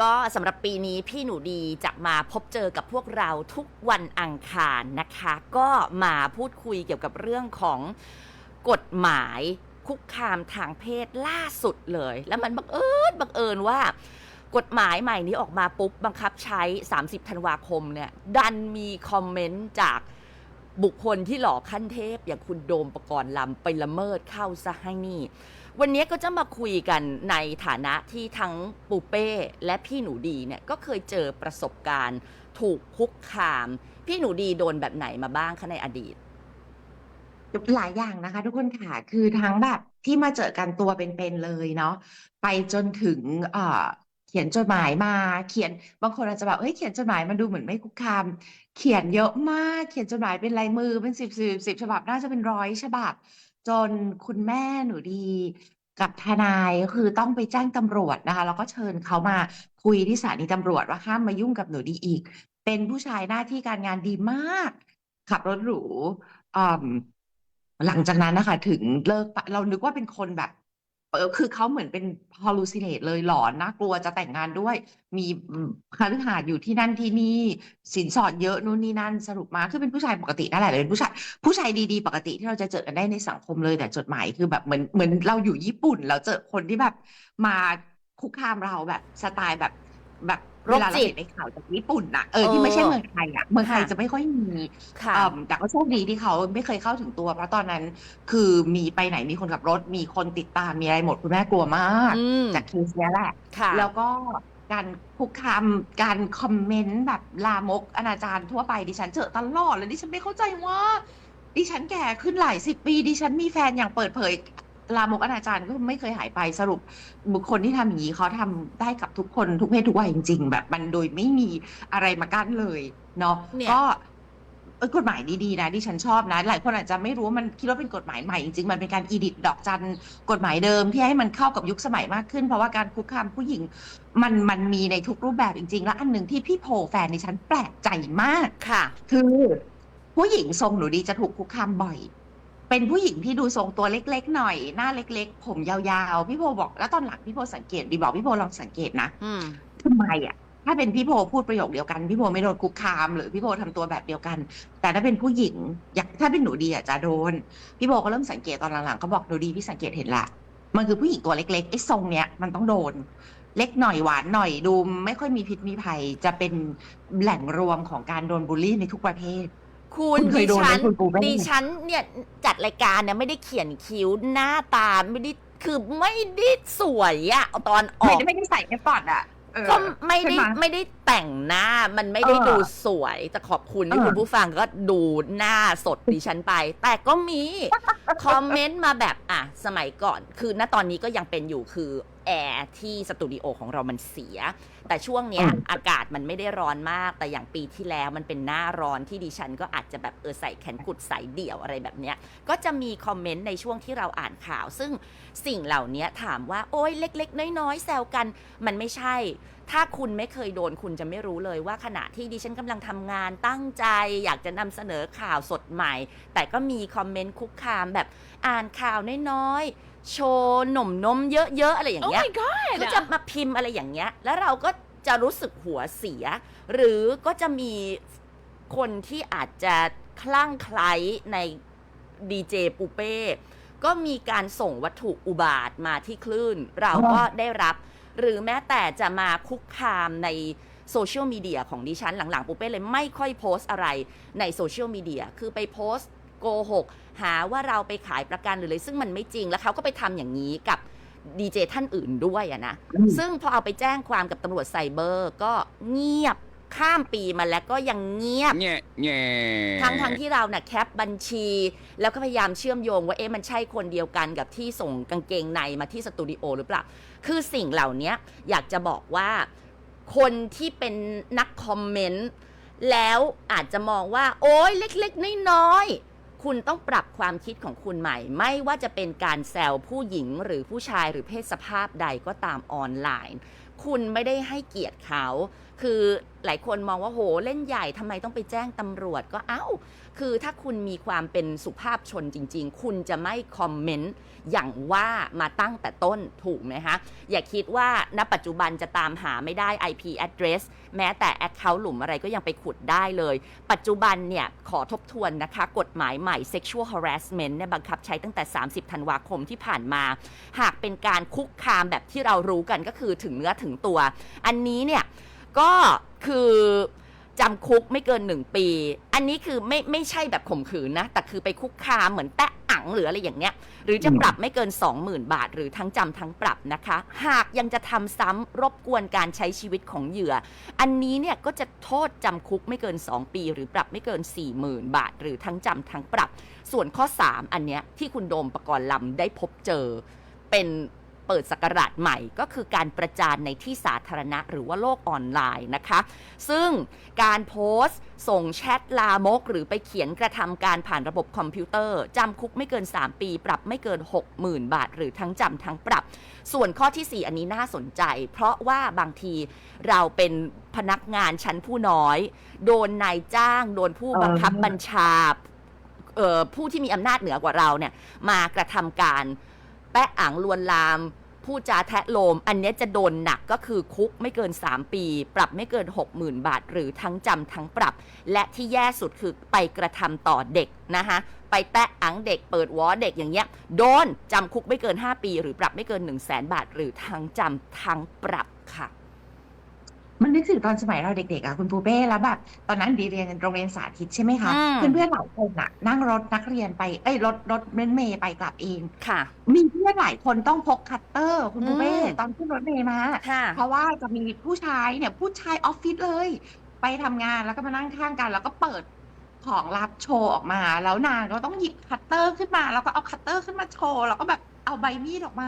ก็สำหรับปีนี้พี่หนูดีจะมาพบเจอกับพวกเราทุกวันอังคารนะคะ ก็มาพูดคุยเกี่ยวกับเรื่องของกฎหมายคุกคามทางเพศล่าสุดเลย แล้วมันบังเอิญบังเอิญว่ากฎหมายใหม่นี้ออกมาปุ๊บ บังคับใช้ 30 ธันวาคมเนี่ย ดันมีคอมเมนต์จากบุคคลที่หล่อขั้นเทพ อย่างคุณโดมประกรณ์ลำไปละเมิดเข้าซะให้นี่ วันนี้ก็จะมาคุยกันในฐานะที่ทั้งปูเป้และพี่หนูดีเนี่ยก็เคยเจอประสบการณ์ ถูกคุกคาม พี่หนูดีโดนแบบไหนมาบ้างคะในอดีตหลายอย่างนะคะ ทุกคนค่ะคือทั้งแบบที่มาเจอกันตัวเป็นๆเลยเนาะไปจนถึงเอ่อเขียนจดหมายมาเขียนบางคนอาจจะแบบเฮ้ยเขียนจดหมายมันดูเหมือนไม่คุกคาม เขียนเยอะมากเขียนจดหมายเป็นลายมือเป็นสิบสิบสิบฉบับน่าจะเป็นร้อยฉบับ จนคุณแม่หนูดีกับทนายก็คือต้องไปแจ้งตำรวจนะคะ แล้วก็เชิญเขามาคุยที่สถานีตำรวจว่าห้ามมายุ่งกับหนูดีอีก เป็นผู้ชายหน้าที่การงานดีมาก ขับรถหรูอืมหลังจากนั้นนะคะ ถึงเลิกเรานึกว่าเป็นคนแบบ คือเขาเหมือนเป็น hallucinate เลยหลอนน่ากลัวจะแต่งงานด้วย มีอืมคฤหาสน์อยู่ที่นั่นที่นี่ สินสอดเยอะนู่นนี่นั่นสรุปมาคือเป็นผู้ชายปกตินั่นแหละเลยเป็นผู้ชายผู้ชายดีๆ ปกติที่เราจะเจอกันได้ในสังคมเลยแต่จดหมายคือแบบเหมือนเหมือนเราอยู่ญี่ปุ่นแล้วเจอคนที่แบบมาคุกคามเราแบบสไตล์แบบแบบ โรเวคลาเราจิตเห็นในข่าวจากญี่ปุ่นน่ะเออที่ไม่ใช่เออเมืองไทยอะเมืองไทยค่ะจะไม่ค่อยมีค่ะเอ่อแต่ก็โชคดีที่เขาไม่เคยเข้าถึงตัว เพราะตอนนั้น คือมีไปไหนมีคนขับรถ มีคนติดตามมีอะไรหมดคุณแม่กลัวมากอืมจากเคสเนี้ยแหละค่ะแล้วก็การคุกคามการคอมเมนต์แบบลามกอนาจารทั่วไปดิฉันเจอตลอดเลยดิฉันไม่เข้าใจว่าดิฉันแก่ขึ้นหลายสิบปีดิฉันมีแฟนอย่างเปิดเผย ลามกอนาจารก็ไม่เคยหายไปสรุป บุคคลที่ทำอย่างนี้เขาทำได้กับทุกคนทุกเพศทุกวัยจริง ๆ แบบมันโดยไม่มีอะไรมากั้นเลยเนาะเนี่ยก็เออกฎหมายดีๆนะที่ฉันชอบนะ หลายคนอาจจะไม่รู้ว่ามันคิดว่าเป็นกฎหมายใหม่จริงๆ มันเป็นการอีดิทดอกจันกฎหมายเดิมที่ให้มันเข้ากับยุคสมัยมากขึ้น เพราะว่าการคุกคามผู้หญิงมันมันมีในทุกรูปแบบจริง ๆ แล้วอันหนึ่งที่พี่โพแฟนในฉันแปลกใจมากค่ะ คือผู้หญิงทรงหนูดีจะถูกคุกคามบ่อย เป็นผู้หญิงที่ดูทรงตัวเล็ก ๆ หน่อย หน้าเล็ก ๆ ผมยาวๆ พี่โพบอก แล้วตอนหลังพี่โพสังเกตดีบอกพี่โพลองสังเกตนะอืมทำไมอะ ถ้าเป็นพี่โพพูดประโยคเดียวกัน พี่โพไม่โดนคุกคาม หรือพี่โพทำตัวแบบเดียวกัน แต่ถ้าเป็นผู้หญิงอยากถ้าเป็นหนูดีอะจะโดน พี่โพก็เริ่มสังเกตตอนหลังๆเขาบอกหนูดีพี่สังเกตเห็นละ มันคือผู้หญิงตัวเล็กๆไอ้ทรงเนี้ยมันต้องโดนเล็กหน่อยหวานหน่อยดูไม่ค่อยมีพิษมีภัยจะเป็นแหล่งรวมของการโดนบูลลี่ในทุกประเภท คุณคุณเคดิยโดนไหมฉันคุณปูเป้ดิฉันเนี่ยจัดรายการเนี่ยไม่ได้เขียนคิ้วหน้าตาไม่ได้คือไม่ได้สวยอะเอาตอนอไม่อกได้ไม่ได้ใส่เอฟฟอร์ตอะเออ ก็ไม่ได้ใช่หไม่ได้แต่งหน้ามันไม่ได้เออดูสวยแต่ขอบคุณที่เออ คุณผู้ฟังก็ดูหน้าสดดิฉันไป แต่ก็มี คอมเมนต์มาแบบอะสมัยก่อน คือณตอนนี้ก็ยังเป็นอยู่คือ แอร์ที่สตูดิโอของเรามันเสีย แต่ช่วงเนี้ยอืมอากาศมันไม่ได้ร้อนมาก แต่อย่างปีที่แล้วมันเป็นหน้าร้อนที่ดิฉันก็อาจจะแบบเออใส่แขนกุดใส่เดี่ยวอะไรแบบเนี้ย ก็จะมีคอมเมนต์ในช่วงที่เราอ่านข่าว ซึ่งสิ่งเหล่านี้ถามว่าโอ้ยเล็ก ๆ น้อยๆแซวกันมันไม่ใช่ ถ้าคุณไม่เคยโดนคุณจะไม่รู้เลยว่าขณะที่ดิฉันกำลังทำงานตั้งใจ อยากจะนำเสนอข่าวสดใหม่ แต่ก็มีคอมเมนต์คุกคามแบบอ่านข่าวน้อยๆ โชว์หน่มนมเยอะๆอะไรอย่างเงี้ย Oh my god ก็จะมาพิมพ์อะไรอย่างเงี้ย แล้วเราก็จะรู้สึกหัวเสีย หรือก็จะมีคนที่อาจจะคลั่งไคล้ในดีเจปูเป้ ก็มีการส่งวัตถุอุบาทมาที่คลื่น เราก็ได้รับ หรือแม้แต่จะมาคุกคามในโซเชียลมีเดียของดิฉันหลังๆปูเป้เลยไม่ค่อยโพสต์อะไรในโซเชียลมีเดียคือไปโพสต์ โกหกหาว่าเราไปขายประกันหรืออะไรซึ่งมันไม่จริงแล้วเขาก็ไปทำอย่างนี้กับดีเจท่านอื่นด้วยอะนะอืมซึ่งพอเอาไปแจ้งความกับตำรวจไซเบอร์ก็เงียบข้ามปีมาแล้วก็ยังเงียบเนี่ยเนี่ยทั้งทั้งที่เราเนี่ยแคปบัญชี แล้วก็พยายามเชื่อมโยงว่าเอ๊ะมันใช่คนเดียวกันกับที่ส่งกางเกงในมาที่สตูดิโอหรือเปล่า คือสิ่งเหล่านี้อยากจะบอกว่าคนที่เป็นนักคอมเมนต์ แล้วอาจจะมองว่า โอ๊ยเล็ก ๆ น้อยๆ คุณต้องปรับความคิดของคุณใหม่ ไม่ว่าจะเป็นการแซวผู้หญิงหรือผู้ชายหรือเพศสภาพใดก็ตามออนไลน์ คุณไม่ได้ให้เกียรติเขา คือหลายคนมองว่าโหเล่นใหญ่ทำไมต้องไปแจ้งตำรวจก็เอ้า คือถ้าคุณมีความเป็นสุภาพชนจริง ๆ คุณจะไม่คอมเมนต์อย่างว่ามาตั้งแต่ต้นถูกไหมคะ อย่าคิดว่าณปัจจุบันจะตามหาไม่ได้ IP address แม้แต่ Account หลุมอะไรก็ยังไปขุดได้เลย ปัจจุบันเนี่ยขอทบทวนนะคะ กฎหมายใหม่ sexual harassment เนี่ยบังคับใช้ตั้งแต่ 30 ธันวาคมที่ผ่านมา หากเป็นการคุกคามแบบที่เรารู้กันก็คือถึงเนื้อถึงตัว อันนี้เนี่ยก็คือ จำคุกไม่เกินหนึ่งปี อันนี้คือไม่ไม่ใช่แบบข่มขืนนะ แต่คือไปคุกคามเหมือนแตะอังหรืออะไรอย่างเงี้ย หรือจะปรับไม่เกิน 20,000 บาท หรือทั้งจำทั้งปรับนะคะ หากยังจะทำซ้ำรบกวนการใช้ชีวิตของเหยื่อ อันนี้เนี่ยก็จะโทษจำคุกไม่เกิน 2 ปี หรือปรับไม่เกิน 40,000 บาท หรือทั้งจำทั้งปรับ ส่วนข้อ 3 อันเนี้ยที่คุณโดมประกรณ์ลำได้พบเจอเป็น เปิดสกราชใหม่ก็คือการประจานในที่สาธารณะหรือว่าโลกออนไลน์นะคะ ซึ่งการโพสต์ ส่งแชทลามก หรือไปเขียนกระทำการผ่านระบบคอมพิวเตอร์จำคุกไม่เกิน 3 ปี ปรับไม่เกิน 60,000 บาท หรือทั้งจำทั้งปรับ ส่วนข้อทีสี่ 4 อันนี้น่าสนใจ เพราะว่าบางทีเราเป็นพนักงานชั้นผู้น้อย โดนนายจ้าง โดนผู้บังคับเออบัญชาเอ่อผู้ที่มีอำนาจเหนือกว่าเราเนี่ยมากระทำการ แปะอ่างลวนลาม ผู้จาแทะโลม อันนี้จะโดนหนักก็คือคุกไม่เกิน 3 ปี ปรับไม่เกิน 60,000 บาท หรือทั้งจำทั้งปรับ และที่แย่สุดคือไปกระทำต่อเด็กนะคะไปแตะอังเด็กเปิดวอเด็กอย่างเงี้ยโดนจำคุกไม่เกิน 5 ปี หรือปรับไม่เกิน 1 0 0 0 0แบาท หรือทั้งจำทั้งปรับค่ะ มันนึกถึงตอนสมัยเราเด็กๆอะคุณปูเป้แล้วแบบตอนนั้นดีเรียนโรงเรียนสาธิตใช่ไหมคะอืม เพื่อนๆหลายคนอะนั่งรถนักเรียนไปเอ้ยรถรถเมล์เมย์ไปกลับเอง ค่ะ มีเพื่อนหลายคนต้องพกคัตเตอร์ คุณปูเป้อืม ตอนขึ้นรถเมล์มา ค่ะ เพราะว่าจะมีผู้ชายเนี่ยผู้ชายออฟฟิศเลย ไปทำงานแล้วก็มานั่งข้างกัน แล้วก็เปิดของลับโชว์ออกมา แล้วนางก็ต้องหยิบคัตเตอร์ขึ้นมา แล้วก็เอาคัตเตอร์ขึ้นมาโชว์แล้วก็แบบ เอาใบมีดออกมา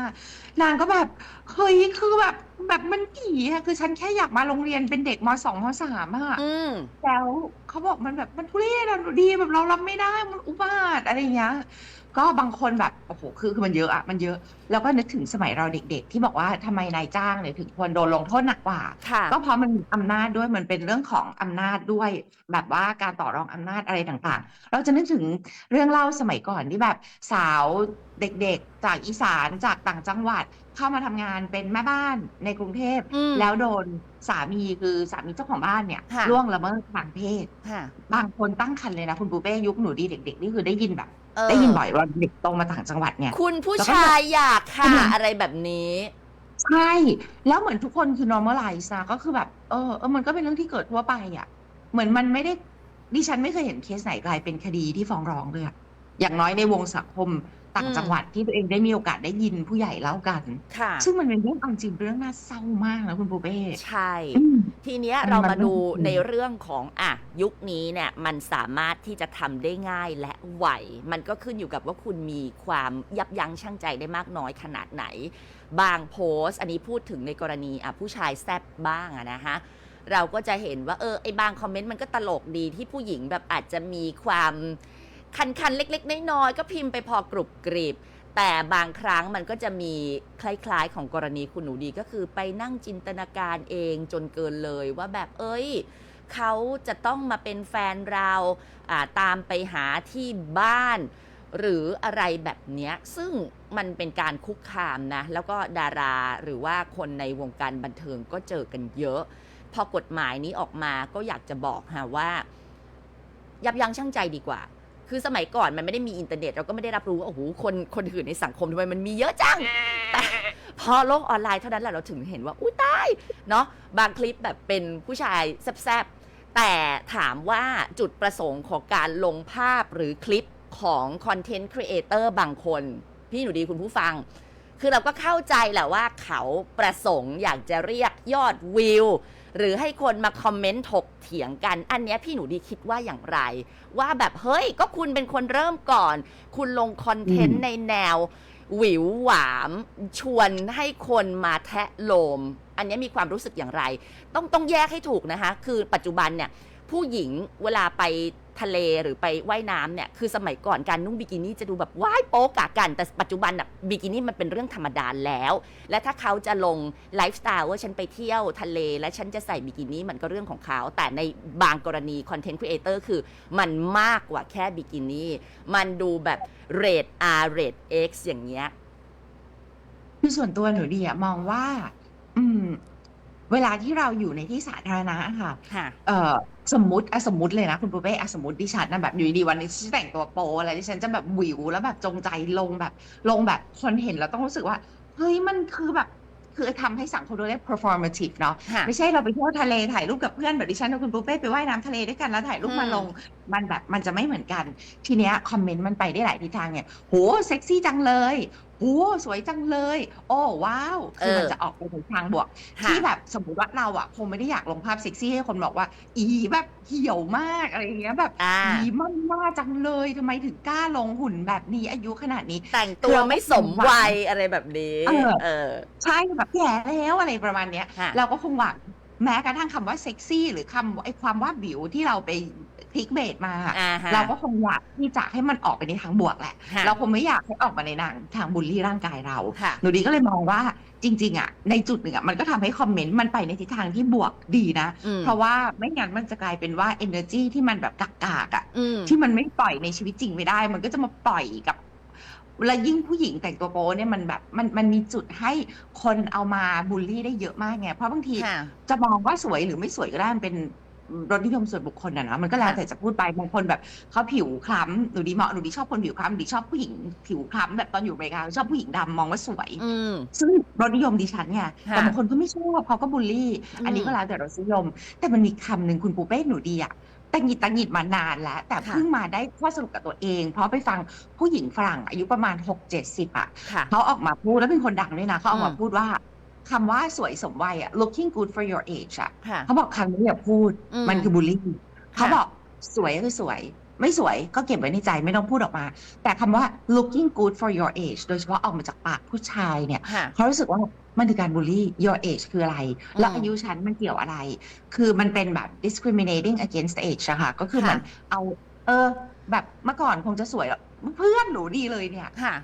นางก็แบบเฮ้ยคือแบบแบบมันผีอะคือฉันแค่อยากมาโรงเรียนเป็นเด็กมสองมสามอะ อืม แล้วเขาบอกมันแบบมันทุเรศอะดีแบบเรารับไม่ได้มันอุบาทอะไรอย่างเงี้ย ก็บางคนแบบโอ้โหคือคือมันเยอะอะมันเยอะ แล้วก็นึกถึงสมัยเราเด็ก ๆ ที่บอกว่าทำไมนายจ้างเนี่ยถึงควรโดนลงโทษหนักกว่าค่ะก็เพราะมันมีอำนาจด้วยมันเป็นเรื่องของอำนาจด้วย แบบว่าการต่อรองอำนาจอะไรต่างๆ เราจะนึกถึงเรื่องเล่าสมัยก่อนที่แบบสาวเด็กๆ จากอีสานจากต่างจังหวัดเข้ามาทำงานเป็นแม่บ้านในกรุงเทพอืมแล้วโดนสามีคือสามีเจ้าของบ้านเนี่ยค่ะล่วงละเมิดทางเพศค่ะบางคนตั้งครรภ์เลยนะคุณปูเป้ยุคหนูดีเด็ก ๆ นี่คือได้ยินแบบเออ ได้ยินบ่อยว่าเด็กโตมาต่างจังหวัดเนี่ย คุณผู้แล้วก็ชายอยากค่ะกำลังอะไรแบบนี้ ใช่ แล้วเหมือนทุกคนคือ normalize นะก็คือแบบเออเออมันก็เป็นเรื่องที่เกิดทั่วไปอะ เหมือนมันไม่ได้ดิฉันไม่เคยเห็นเคสไหนกลายเป็นคดีที่ฟ้องร้องเลยอะอย่างน้อยในวงสังคม ต่างอืมจังหวัดที่ตัวเองได้มีโอกาสได้ยินผู้ใหญ่เล่ากันค่ะซึ่งมันเป็นเรื่องเอาจริงเรื่องน่าเศร้ามากนะคุณปูเป้ใช่อืมทีเนี้ยมันเรามันมาดูมันในเรื่องของอะยุคนี้เนี่ยมันสามารถที่จะทำได้ง่ายและไวมันก็ขึ้นอยู่กับว่าคุณมีความยับยั้งชั่งใจได้มากน้อยขนาดไหน บางโพสต์ อันนี้พูดถึงในกรณีอะผู้ชายแซบบ้างอะนะคะเราก็จะเห็นว่าเออไอบางคอมเมนต์มันก็ตลกดีที่ผู้หญิงแบบอาจจะมีความ คันๆ เล็กๆ น้อยๆ ก็พิมพ์ไปพอกรุบกริบแต่บางครั้งมันก็จะมีคล้ายๆ ของกรณีคุณหนูดีก็คือไปนั่งจินตนาการเองจนเกินเลยว่าแบบเอ้ยเขาจะต้องมาเป็นแฟนเราตามไปหาที่บ้าน หรืออะไรแบบนี้ซึ่งมันเป็นการคุกคามนะ แล้วก็ดาราหรือว่าคนในวงการบันเทิงก็เจอกันเยอะ พอกฎหมายนี้ออกมาก็อยากจะบอกฮะว่า ยับยั้งชั่งใจดีกว่า คือสมัยก่อนมันไม่ได้มีอินเทอร์เน็ต เราก็ไม่ได้รับรู้ว่าโอ้โหคนคนอื่นในสังคมทำไมมันมีเยอะจังแต่พอโลกออนไลน์เท่านั้นแหละเราถึงเห็นว่าอุ้ยตายเนาะบางคลิปแบบเป็นผู้ชายแซบๆแต่ถามว่าจุดประสงค์ของการลงภาพหรือคลิปของคอนเทนต์ครีเอเตอร์บางคน พี่หนูดีคุณผู้ฟัง คือเราก็เข้าใจแหละว่าเขาประสงค์อยากจะเรียก ยอดวิว หรือให้คนมาคอมเมนต์ถกเถียงกัน อันเนี้ยพี่หนูดีคิดว่าอย่างไร ว่าแบบเฮ้ยก็คุณเป็นคนเริ่มก่อน คุณลงคอนเทนอืต์มในแนวหวิวหวามชวนให้คนมาแทะโลม อันเนี้ยมีความรู้สึกอย่างไร ต้องต้องแยกให้ถูกนะคะ คือปัจจุบันเนี่ยผู้หญิงเวลาไป ทะเลหรือไปว่ายน้ำเนี่ยคือสมัยก่อนการนุ่งบิกินี่จะดูแบบว้ายโป๊กะกัน แต่ปัจจุบันอะบิกินี่มันเป็นเรื่องธรรมดาแล้ว และถ้าเขาจะลงไลฟ์สไตล์ว่าฉันไปเที่ยวทะเล และฉันจะใส่บิกินี่มันก็เรื่องของเขา แต่ในบางกรณีคอนเทนต์ครีเอเตอร์คือมันมากกว่าแค่บิกินี่มันดูแบบเรท R เรท X อย่างเงี้ย คือส่วนตัวหนูดีอะมองว่า อืม เวลาที่เราอยู่ในที่สาธารณะอะค่ะ ค่ะ เอ่อ สมมติอะสมมติเลยนะคุณปูเป้อะสมมติดิฉันนะแบบอยู่ดีๆวันนี้ฉันแต่งตัวโป๊อะไรดิฉันจะแบบหวิวแล้วแบบจงใจลงแบบลงแบบคนเห็นแล้วต้องรู้สึกว่าเฮ้ยมันคือแบบคือทำให้สังคมเราเรียก performative เนาะค่ะไม่ใช่เราไปเที่ยวทะเลถ่ายรูปกับเพื่อนแบบดิฉันกับคุณปูเป้ไปว่ายน้ำทะเลด้วยกันแล้วถ่ายรูปอืมมาลงมันแบบมันจะไม่เหมือนกัน ทีเนี้ยคอมเมนต์มันไปได้หลายทิศทางเนี่ยโหเซ็กซี่จังเลย โหสวยจังเลย โอ้ว้าวคือมันจะออกไปในทางบวกค่ะที่แบบสมมติว่าเราอะคงไม่ได้อยากลงภาพเซ็กซี่ให้คนบอกว่า อีแบบเหี่ยวมากอะไรอย่างเงี้ยแบบอ่าอีมันมากจังเลยทำไมถึงกล้าลงหุ่นแบบนี้อายุขนาดนี้ แต่งตัวไม่สมวัยอะไรแบบนี้ เออเออใช่แบบแก่แล้วอะไรประมาณเนี้ยค่ะเราก็คงหวัง แม้กระทั่งคำว่าเซ็กซี่ หรือคำไอ้ความว่าบิวที่เราไปคลิกเบสมาอ่าฮะเราก็คงอยากที่จะให้มันออกไปในทางบวกแหละค่ะเราคงไม่อยากให้ออกมาในทางทางบูลลี่ร่างกายเราค่ะหนูดีก็เลยมองว่าจริง ๆ อะ ในจุดหนึ่งอะมันก็ทำให้คอมเมนต์มันไปในทิศทางที่บวกดีนะอืมเพราะว่าไม่งั้นมันจะกลายเป็นว่า energy ที่มันแบบกากๆอะอืมที่มันไม่ปล่อยในชีวิตจริงไม่ได้ มันก็จะมาปล่อยกับ และยิ่งผู้หญิงแต่งตัวโป๊เนี่ยมันแบบมันมันมีจุดให้คนเอามาบูลลี่ได้เยอะมากไงเพราะบางทีค่ะ จะมองว่าสวยหรือไม่สวยก็ได้มันเป็นรสนิยมส่วนบุคคลนะนะมันก็แล้วค่ะแต่จะพูดไปบางคนแบบเขาผิวคล้ำหนูดีเหมาะหนูดีชอบคนผิวคล้ำหนูดีชอบผู้หญิงผิวคล้ำแบบตอนอยู่อเมริกาชอบผู้หญิงดำมองว่าสวย อืม ซึ่งรสนิยมดิฉันไงค่ะแต่บางคนก็ไม่ชอบเขาก็บูลลี่ อันนี้อืม ก็แล้วแต่รสนิยม แต่มันมีคำหนึ่งคุณปูเป้หนูดีอะ ตังหงิดตังหงิดมานานแล้ว แต่ค่ะเพิ่งมาได้ข้อสรุปกับตัวเอง เพราะไปฟังผู้หญิงฝรั่งอายุประมาณ6 7 0อะค่ะเขาออกมาพูดแล้วเป็นคนดังด้วยนะเขาออกมาอืมพูดว่าคำว่าสวยสมวัยอะ looking good for your age อะค่ะเขาบอกคำนี้อย่าพูดอืมมันคือบูลลี่ค่ะเขาบอกสวยคือสวย ไม่สวยก็เก็บไว้ในใจไม่ต้องพูดออกมา แต่คำว่า looking good for your age โดยเฉพาะออกมาจากปากผู้ชายเนี่ยค่ะเขารู้สึกว่า มันคือการบูลลี่ your age คืออะไร แล้วอืมอายุฉันมันเกี่ยวอะไร คือมันเป็นแบบ discriminating against age อะค่ะ ก็คือค่ะมันเอา เออ แบบเมื่อก่อนคงจะสวยแล้วเพื่อนหนูดีเลยเนี่ยค่ะ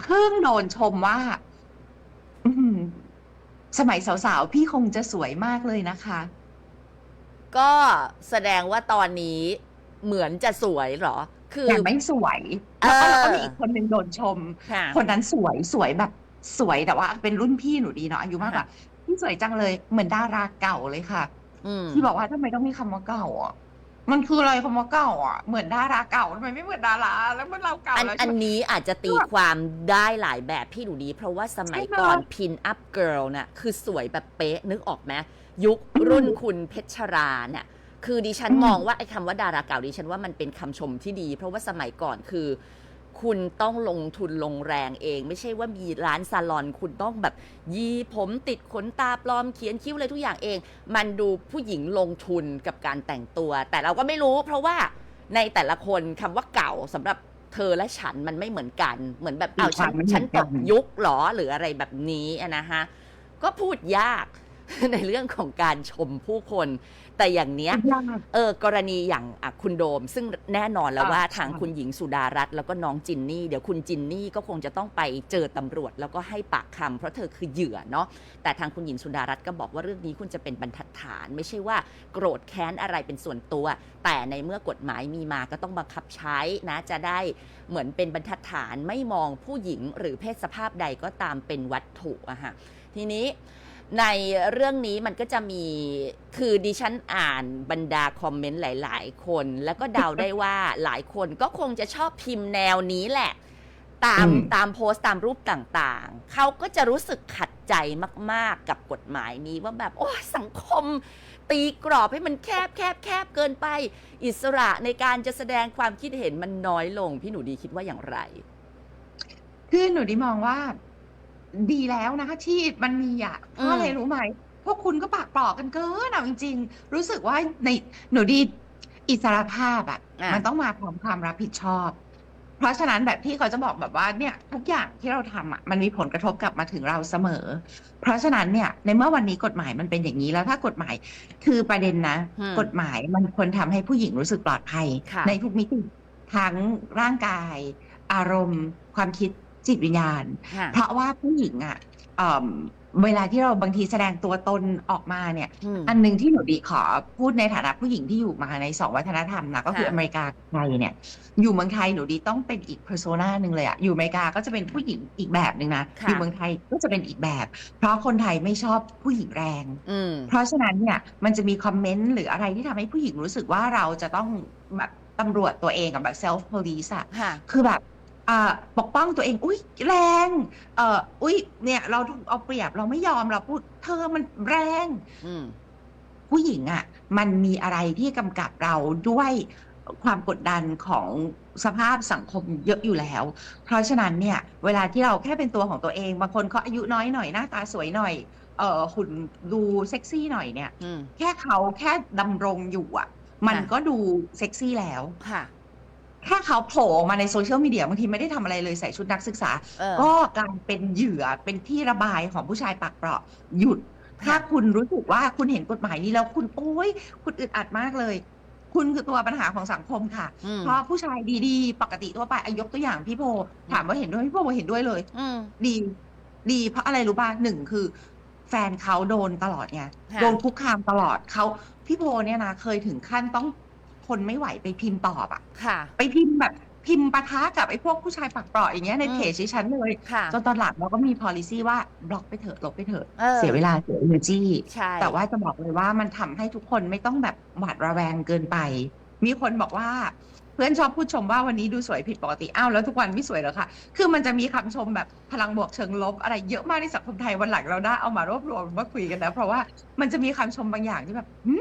เพิ่งโดนชมว่าอืมสมัยสาวๆ พี่คงจะสวยมากเลยนะคะ ก็แสดงว่าตอนนี้เหมือนจะสวยเหรอ คือแต่ไม่สวยแล้วก็เออแล้วก็มีอีกคนหนึ่งโดนชมค่ะคนนั้นสวยสวยแบบ สวยแต่ว่าเป็นรุ่นพี่หนูดีเนาะอายุมากกว่าพี่สวยจังเลยเหมือนดาราเก่าเลยค่ะอืมที่บอกว่าทำไมต้องมีคำว่าเก่าอะมันคืออะไรคำว่าเก่าอะเหมือนดาราเก่าทำไมไม่เหมือนดาราแล้วมันเราเก่าอันแล้วอันใช่ไหมนี้อาจจะตีความได้หลายแบบพี่หนูดี เพราะว่าสมัยใช่ไหมก่อนพินอัพเกิร์ลน่ะคือสวยแบบเป๊ะนึกออกไหมยุครุ่นคุณเพชรราเนี่ยคือดิฉันอืมมองว่าไอ้คำว่าดาราเก่าดิฉันว่ามันเป็นคำชมที่ดี เพราะว่าสมัยก่อนคือ คุณต้องลงทุนลงแรงเอง ไม่ใช่ว่ามีร้านซาลอน คุณต้องแบบ ยีผมติดขนตาปลอมเขียนคิ้วอะไรทุกอย่างเอง มันดูผู้หญิงลงทุนกับการแต่งตัว แต่เราก็ไม่รู้ เพราะว่าในแต่ละคนคำว่าเก่าสำหรับเธอและฉันมันไม่เหมือนกัน เหมือนแบบเอาฉันตีความไม่เหมืฉัอนนตกันกยุคเหรอหรืออะไรแบบนี้อะนะฮะก็พูดยาก ในเรื่องของการชมผู้คน แต่อย่างเนี้ยยากเออกรณีอย่างอะคุณโดม ซึ่งแน่นอนแล้วอ่าว่าใช่ทางคุณหญิงสุดารัตน์แล้วก็น้องจินนี่เดี๋ยวคุณจินนี่ก็คงจะต้องไปเจอตำรวจแล้วก็ให้ปากคำเพราะเธอคือเหยื่อเนาะแต่ทางคุณหญิงสุดารัตน์ก็บอกว่าเรื่องนี้คุณจะเป็นบรรทัดฐาน ไม่ใช่ว่าโกรธแค้นอะไรเป็นส่วนตัว แต่ในเมื่อกฎหมายมีมาก็ต้องบังคับใช้นะจะได้เหมือนเป็นบรรทัดฐานไม่มองผู้หญิงหรือเพศสภาพใดก็ตามเป็นวัตถุอะฮะทีนี้ ในเรื่องนี้มันก็จะมีคือดิฉันอ่านบรรดาคอมเมนต์หลาย ๆ คน แล้วก็เดาได้ว่าหลายคนก็คงจะชอบพิมพ์แนวนี้แหละ ตามอืมตามโพสต์ตามรูปต่างๆ เขาก็จะรู้สึกขัดใจมาก ๆ กับกฎหมายนี้ว่าแบบ โอ้ยสังคมตีกรอบให้มันแคบแคบแคบเกินไป อิสระในการจะแสดงความคิดเห็นมันน้อยลง พี่หนูดีคิดว่าอย่างไร คือหนูดีมองว่า ดีแล้วนะคะที่มันมีอะเพราะอะไรอืมรู้ไหมพวกคุณก็ปากปลอกกันเกินเอาจริง ๆ รู้สึกว่าในหนูดีอิสรภาพอะอะมันต้องมาพร้อมความรับผิดชอบ เพราะฉะนั้นแบบที่เขาจะบอกแบบว่าเนี่ย ทุกอย่างที่เราทำอะมันมีผลกระทบกลับมาถึงเราเสมอ เพราะฉะนั้นเนี่ย ในเมื่อวันนี้กฎหมายมันเป็นอย่างนี้แล้วถ้ากฎหมายคือประเด็นนะอืมกฎหมายมันควรทำให้ผู้หญิงรู้สึกปลอดภัยค่ะในทุกมิติทั้งร่างกาย อารมณ์ ความคิด จิตวิญญาณค่ะเพราะว่าผู้หญิงอะเอิ่มเวลาที่เราบางทีแสดงตัวตนออกมาเนี่ยอืมอันหนึ่งที่หนูดีขอพูดในฐานะผู้หญิงที่อยู่มาในสองวัฒนธรรมนะก็คือค่ะอเมริกากับไทยเนี่ย อยู่เมืองไทยหนูดีต้องเป็นอีก persona หนึ่งเลยอะอยู่อเมริกาก็จะเป็นผู้หญิงอีกแบบหนึ่งนะค่ะอยู่เมืองไทยก็จะเป็นอีกแบบ เพราะคนไทยไม่ชอบผู้หญิงแรงอืมเพราะฉะนั้นเนี่ยมันจะมีคอมเมนต์หรืออะไรที่ทำให้ผู้หญิงรู้สึกว่าเราจะต้องแบบตำรวจตัวเองกับแบบ self police อะค่ะคือแบบ อ่าปกป้องตัวเอง อุ้ยแรงเอ่ออุ้ยเนี่ย เราถูกเอาเปรียบเราไม่ยอมเราพูดเธอมันแรง อืม ผู้หญิงอะ่ะ มันมีอะไรที่กำกับเราด้วยความกดดันของสภาพสังคมเยอะอยู่แล้ว เพราะฉะนั้นเนี่ย เวลาที่เราแค่เป็นตัวของตัวเอง บางคนเขาอายุน้อยหน่อยหน้าตาสวยหน่อยเอ่อหุ่นดูเซ็กซี่หน่อยเนี่ย อืม แค่เขาแค่ดำรงอยู่อะ มันค่ะ ก็ดูเซ็กซี่แล้ว ค่ะ แค่เขาโผล่ออกมาในโซเชียลมีเดียบางทีไม่ได้ทำอะไรเลยใส่ชุดนักศึกษา เออ ก็กลายเป็นเหยื่อเป็นที่ระบายของผู้ชายปากเปราะหยุด ถ้าคุณรู้สึกว่าคุณเห็นกฎหมายนี้แล้วคุณโอ้ยคุณอึดอัดมากเลย คุณคือตัวปัญหาของสังคมค่ะ อืมเพราะผู้ชายดีๆ ปกติทั่วไปอายกตัวอย่างพี่โพถามว่าเห็นด้วยพี่โพบอกเห็นด้วยเลย อืม ดี ดีเพราะอะไรรู้ป่ะหนึ่งคือ แฟนเขาโดนตลอดไงค่ะ โดนคุกคามตลอดเขาพี่โพเนี่ยนะเคยถึงขั้นต้อง ทนไม่ไหวไปพิมพ์ตอบอะค่ะ ไปพิมพ์แบบพิมพ์ปะทะกับไอ้พวกผู้ชายปากเปราะอย่างเงี้ยในอืมเพจดิฉันเลยค่ะจนตอนหลังเราก็มี policy ว่าบล็อกไปเถอะลบไปเถอะเออเสียเวลาเสีย energy ใช่แต่ว่าจะบอกเลยว่ามันทำให้ทุกคนไม่ต้องแบบหวาดระแวงเกินไป มีคนบอกว่าเพื่อนชอบพูดชมว่าวันนี้ดูสวยผิดปกติอ้าวแล้วทุกวันไม่สวยเหรอคะคือมันจะมีคำชมแบบพลังบวกเชิงลบ อะไรเยอะมากในสังคมไทยวันหลังเราได้เอามารวบรวมมาคุยกันนะเพราะว่ามันจะมีคำชมบางอย่างที่แบบหึ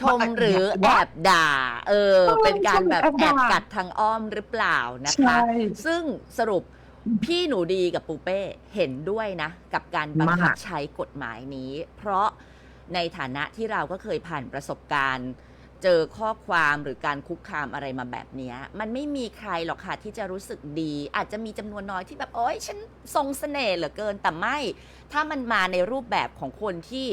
ชมหรือแอบด่า เออเออเป็นการแบบชมหรือแอบแอด่าบกัดทางอ้อมหรือเปล่านะคะ ซึ่งสรุปพี่หนูดีกับปูเป้เห็นด้วยนะ กับการบังคับมากใช้กฎหมายนี้ เพราะในฐานะที่เราก็เคยผ่านประสบการณ์เจอข้อความหรือการคุกคามอะไรมาแบบเนี้ยมันไม่มีใครหรอกค่ะที่จะรู้สึกดี อาจจะมีจำนวนน้อยที่แบบโอ๊ยฉันทรงเสน่ห์เหลือเกินแต่ไม่ ถ้ามันมาในรูปแบบของคนที่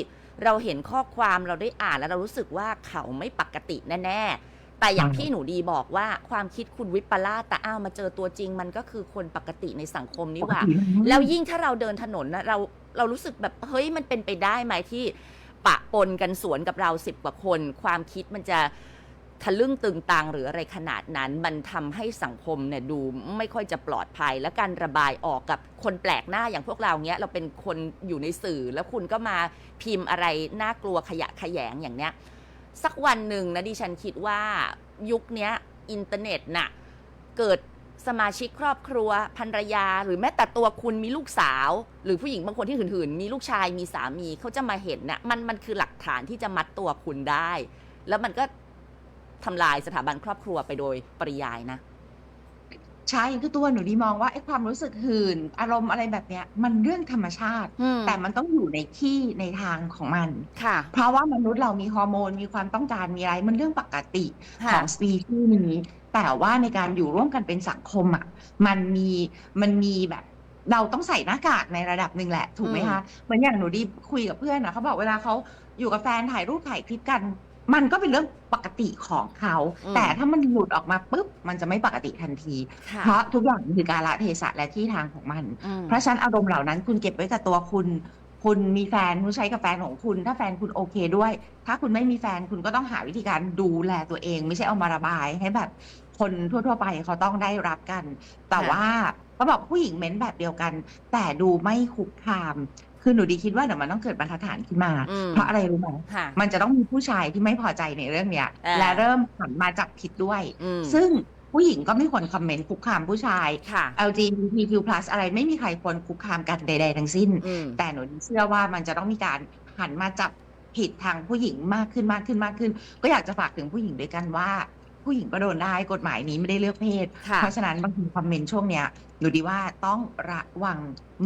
เราเห็นข้อความเราได้อ่านแล้วเรารู้สึกว่าเขาไม่ปกติแน่ๆ แต่อย่างอืมที่หนูดีบอกว่าความคิดคุณวิปลาสแต่อ้าวมาเจอตัวจริง มันก็คือคนปกติในสังคมนี่หว่า แล้วยิ่งถ้าเราเดินถนนนะเราเรารู้สึกแบบเฮ้ยมันเป็นไปได้ไหมที่ปะปนกันสวนกับเราสิบกว่าคน ความคิดมันจะ ทะลึ่งตึงตังหรืออะไรขนาดนั้น มันทำให้สังคมเนี่ยดูไม่ค่อยจะปลอดภัย และการระบายออกกับคนแปลกหน้าอย่างพวกเราเนี้ยเราเป็นคนอยู่ในสื่อ แล้วคุณก็มาพิมพ์อะไรน่ากลัวขยะขยงอย่างเนี้ยสักวันหนึ่งนะดิฉันคิดว่ายุคนี้อินเทอร์เน็ตน่ะเกิดสมาชิกครอบครัวภรรยา หรือแม้แต่ตัวคุณมีลูกสาว หรือผู้หญิงบางคนที่หื่นๆ มีลูกชายมีสามีเขาจะมาเห็นน่ะมันมันคือหลักฐานที่จะมัดตัวคุณได้ แล้วมันก็ ทำลายสถาบันครอบครัวไปโดยปริยายนะใช่คือตัวหนูดีมองว่าไอ้ความรู้สึกหื่นอารมณ์อะไรแบบเนี้ย มันเรื่องธรรมชาติอืมแต่มันต้องอยู่ในที่ในทางของมันค่ะ เพราะว่ามนุษย์เรามีฮอร์โมนมีความต้องการมีอะไร มันเรื่องปกติค่ะของสปีชีส์นี้ แต่ว่าในการอยู่ร่วมกันเป็นสังคมอะมันมีมันมีแบบเราต้องใส่หน้ากากในระดับหนึ่งแหละถูกไหมคะเหมือนอย่างหนูดีคุยกับเพื่อนนะเขาบอกเวลาเขาอยู่กับแฟนถ่ายรูปถ่ายคลิปกัน มันก็เป็นเรื่องปกติของเขา อืม แต่ถ้ามันหลุดออกมาปุ๊บ มันจะไม่ปกติทันที ค่ะเพราะทุกอย่างมันคือการละเทศะและที่ทางของมัน อืมเพราะฉะนั้นอารมณ์เหล่านั้นคุณเก็บไว้กับตัวคุณ คุณมีแฟนคุณใช้กับแฟนของคุณ ถ้าแฟนคุณโอเคด้วย ถ้าคุณไม่มีแฟนคุณก็ต้องหาวิธีการดูแลตัวเอง ไม่ใช่เอามาระบายให้แบบคนทั่ว ๆ ไปเขาต้องได้รับกัน แต่ค่ะว่าเขาบอกผู้หญิงเม้นแบบเดียวกัน แต่ดูไม่คุกคาม คือหนูดีคิดว่าเดี๋ยวมันต้องเกิดบรรทัดฐานขึ้นมา อืมเพราะอะไรรู้ไหมค่ะมันจะต้องมีผู้ชายที่ไม่พอใจในเรื่องเนี้ย อ่า และเริ่มหันมาจับผิดด้วย อืมซึ่งผู้หญิงก็ไม่ควรคอมเมนต์คุกคามผู้ชาย ค่ะ LGBTQ+ อะไรไม่มีใครควรคุกคามกันใด ๆ ทั้งสิ้น อืม แต่หนูเชื่อว่ามันจะต้องมีการหันมาจับผิดทางผู้หญิงมากขึ้นมากขึ้นมากขึ้น ก็อยากจะฝากถึงผู้หญิงด้วยกันว่า ผู้หญิงก็โดนได้กฎหมายนี้ไม่ได้เลือกเพศ ค่ะ เพราะฉะนั้นบางทีคอมเมนต์ช่วงเนี้ยหนูดีว่าต้องระวัง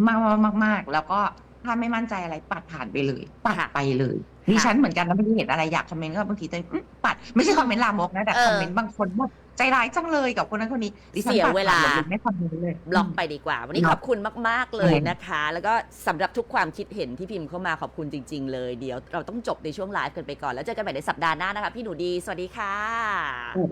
มากมากๆมากๆแล้วก็ ถ้าไม่มั่นใจอะไรปัดผ่านไปเลย ปัดค่ะไปเลยดิฉันเหมือนกันแล้วไม่ได้เห็นอะไรอยากคอมเมนต์ก็บางทีจะอื้อปัดไม่ใช่คอมเมนต์ลามกนะแต่เออคอมเมนต์บางคนว่าใจร้ายจังเลยกับคนนั้นคนนี้ดิฉันเสียตัดเวลาผ่นหมดยไม่คอมเมนต์เลยบล็อกไปดีกว่า วันนี้เนาะขอบคุณมาก ๆ เลยอืมนะคะ แล้วก็สำหรับทุกความคิดเห็นที่พิมพ์เข้ามาขอบคุณจริง ๆ เลยเดี๋ยวเราต้องจบในช่วงไลฟ์กันไปก่อนแล้วเจอกันใหม่ในสัปดาห์หน้านะคะพี่หนูดีสวัสดีค่ะอืม